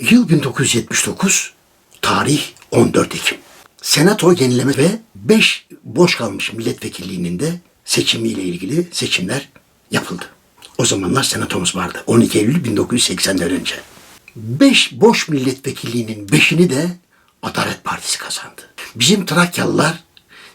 Yıl 1979, tarih 14 Ekim. Senato yenileme ve 5 boş kalmış milletvekilliğinin de seçimiyle ilgili seçimler yapıldı. O zamanlar senatomuz vardı. 12 Eylül 1980'den önce. 5 boş milletvekilliğinin 5'ini de Adalet Partisi kazandı. Bizim Trakyalılar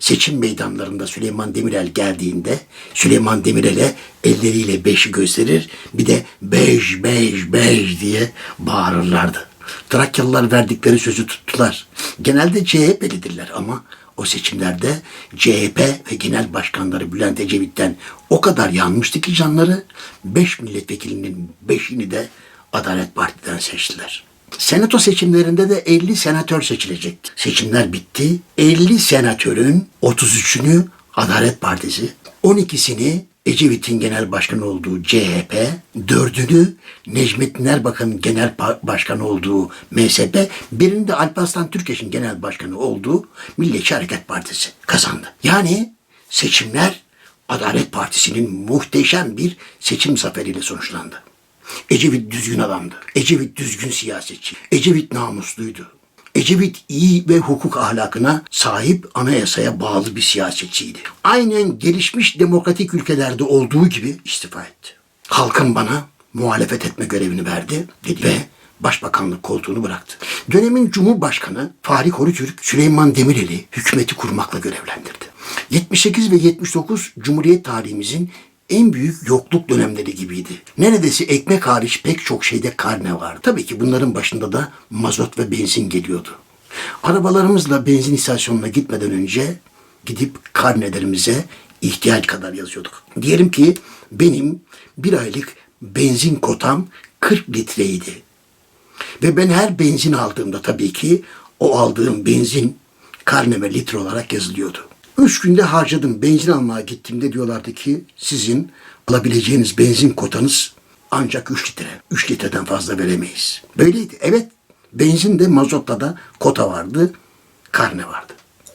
seçim meydanlarında Süleyman Demirel geldiğinde Süleyman Demirel'e elleriyle beşi gösterir bir de beş beş beş diye bağırırlardı. Trakyalılar verdikleri sözü tuttular. Genelde CHP'lidirler ama o seçimlerde CHP ve genel başkanları Bülent Ecevit'ten o kadar yanmıştı ki canları beş milletvekilinin beşini de Adalet Parti'den seçtiler. Senato seçimlerinde de 50 senatör seçilecekti. Seçimler bitti. 50 senatörün 33'ünü Adalet Partisi, 12'sini Ecevit'in genel başkanı olduğu CHP, 4'ünü Necmettin Erbakan'ın genel başkanı olduğu MSP, birini de Alparslan Türkeş'in genel başkanı olduğu Milliyetçi Hareket Partisi kazandı. Yani seçimler Adalet Partisi'nin muhteşem bir seçim zaferiyle sonuçlandı. Ecevit düzgün adamdı. Ecevit düzgün siyasetçi. Ecevit namusluydu. Ecevit iyi ve hukuk ahlakına sahip anayasaya bağlı bir siyasetçiydi. Aynen gelişmiş demokratik ülkelerde olduğu gibi istifa etti. Halkın bana muhalefet etme görevini verdi dedi ve başbakanlık koltuğunu bıraktı. Dönemin Cumhurbaşkanı Fahri Korutürk Süleyman Demirel'i hükümeti kurmakla görevlendirdi. 78 ve 79 Cumhuriyet tarihimizin en büyük yokluk dönemleri gibiydi. Neredeyse ekmek hariç pek çok şeyde karne vardı. Tabii ki bunların başında da mazot ve benzin geliyordu. Arabalarımızla benzin istasyonuna gitmeden önce gidip karnelerimize ihtiyaç kadar yazıyorduk. Diyelim ki benim bir aylık benzin kotam 40 litreydi. Ve ben her benzin aldığımda tabii ki o aldığım benzin karneme litre olarak yazılıyordu. Üç günde harcadım. Benzin almaya gittiğimde diyorlardı ki sizin alabileceğiniz benzin kotanız ancak 3 litre. 3 litreden fazla veremeyiz. Böyleydi. Evet. Benzin de mazotla da kota vardı. Karne vardı.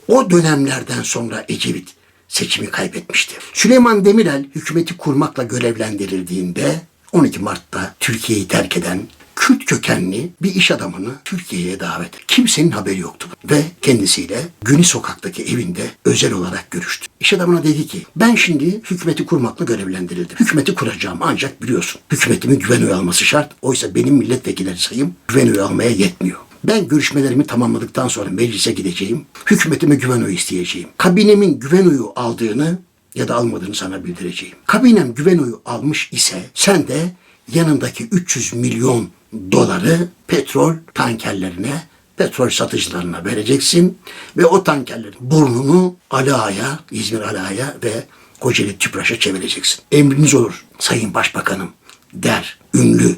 O dönemlerden sonra Ecevit seçimi kaybetmişti. Süleyman Demirel hükümeti kurmakla görevlendirildiğinde 12 Mart'ta Türkiye'yi terk eden Kürt kökenli bir iş adamını Türkiye'ye davet. Kimsenin haberi yoktu. Ve kendisiyle Günü Sokak'taki evinde özel olarak görüştü. İş adamına dedi ki ben şimdi hükümeti kurmakla görevlendirildim. Hükümeti kuracağım ancak biliyorsun hükümetimin güven oyu alması şart. Oysa benim milletvekilleri sayım güven oyu almaya yetmiyor. Ben görüşmelerimi tamamladıktan sonra meclise gideceğim. Hükümetime güven oyu isteyeceğim. Kabinemin güven oyu aldığını ya da almadığını sana bildireceğim. Kabinem güven oyu almış ise sen de yanındaki 300 milyon doları petrol tankerlerine, petrol satıcılarına vereceksin ve o tankerlerin burnunu Ali Ağa'ya, İzmir Ali Ağa'ya ve Kocaeli Tüpraş'a çevireceksin. Emriniz olur Sayın Başbakanım der ünlü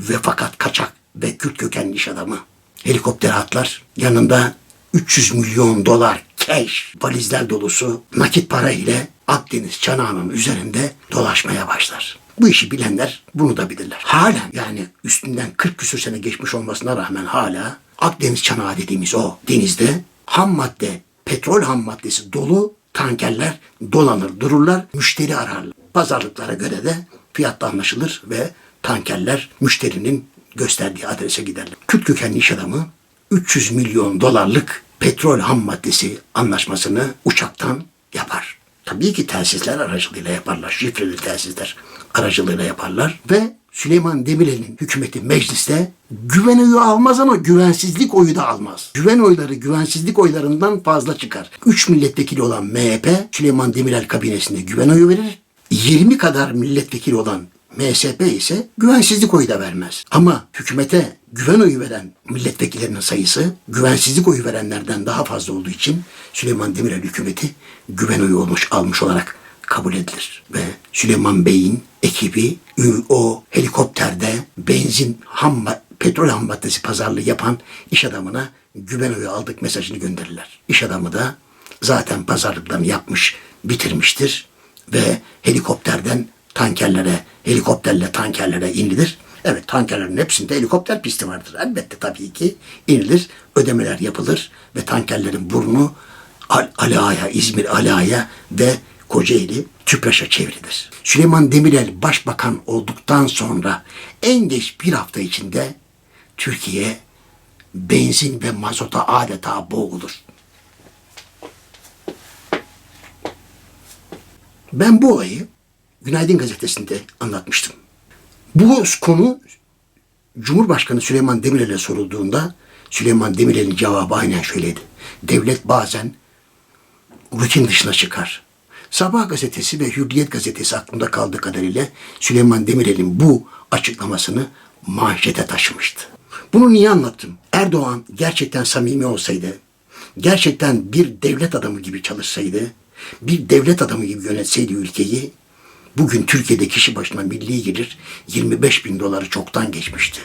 ve fakat kaçak ve Kürt kökenli iş adamı. Helikopter atlar yanında 300 milyon dolar cash valizler dolusu nakit para ile Akdeniz çanağının üzerinde dolaşmaya başlar. Bu işi bilenler bunu da bilirler. Hala yani üstünden 40 küsür sene geçmiş olmasına rağmen hala Akdeniz çanağı dediğimiz o denizde ham madde, petrol ham maddesi dolu tankerler dolanır dururlar, müşteri ararlar. Pazarlıklara göre de fiyatta anlaşılır ve tankerler müşterinin gösterdiği adrese giderler. Kürt kökenli iş adamı 300 milyon dolarlık petrol ham maddesi anlaşmasını uçaktan yapar. Tabii ki telsizler aracılığıyla yaparlar. Şifreli telsizler aracılığıyla yaparlar. Ve Süleyman Demirel'in hükümeti mecliste güven oyu almaz ama güvensizlik oyu da almaz. Güven oyları güvensizlik oylarından fazla çıkar. 3 milletvekili olan MHP Süleyman Demirel kabinesinde güven oyu verir. 20 kadar milletvekili olan MSP ise güvensizlik oyu da vermez. Ama hükümete güven oyu veren milletvekillerinin sayısı güvensizlik oyu verenlerden daha fazla olduğu için Süleyman Demirel hükümeti güven oyu olmuş almış olarak kabul edilir. Ve Süleyman Bey'in ekibi o helikopterde benzin ham petrol ham maddesi pazarlığı yapan iş adamına güven oyu aldık mesajını gönderirler. İş adamı da zaten pazarlıklarını yapmış, bitirmiştir ve helikopterden tankerlere, helikopterle tankerlere inilir. Evet tankerlerin hepsinde helikopter pisti vardır. Elbette tabii ki inilir, ödemeler yapılır ve tankerlerin burnu Al Ali Ağa'ya, İzmir Ali Ağa'ya ve Kocaeli Tüpraş'a çevrilir. Süleyman Demirel başbakan olduktan sonra en geç bir hafta içinde Türkiye benzin ve mazota adeta boğulur. Ben bu olayı Günaydın gazetesinde anlatmıştım. Bu konu Cumhurbaşkanı Süleyman Demirel'e sorulduğunda Süleyman Demirel'in cevabı aynen şöyleydi. Devlet bazen rutin dışına çıkar. Sabah gazetesi ve Hürriyet gazetesi aklımda kaldığı kadarıyla Süleyman Demirel'in bu açıklamasını manşete taşımıştı. Bunu niye anlattım? Erdoğan gerçekten samimi olsaydı, gerçekten bir devlet adamı gibi çalışsaydı, bir devlet adamı gibi yönetseydi ülkeyi, bugün Türkiye'de kişi başına milli gelir 25 bin doları çoktan geçmişti.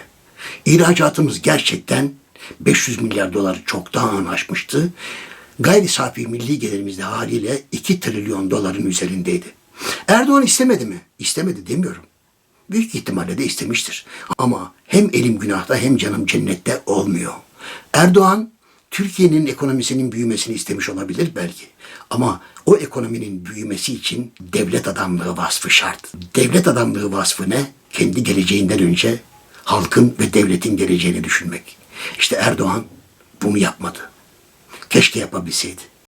İhracatımız gerçekten 500 milyar doları çoktan aşmıştı. Gayri safi milli gelirimiz de haliyle 2 trilyon doların üzerindeydi. Erdoğan istemedi mi? İstemedi demiyorum. Büyük ihtimalle de istemiştir. Ama hem elim günahta hem canım cennette olmuyor. Erdoğan Türkiye'nin ekonomisinin büyümesini istemiş olabilir belki. Ama o ekonominin büyümesi için devlet adamlığı vasfı şart. Devlet adamlığı vasfı ne? Kendi geleceğinden önce halkın ve devletin geleceğini düşünmek. İşte Erdoğan bunu yapmadı. Keşke yapabilseydi.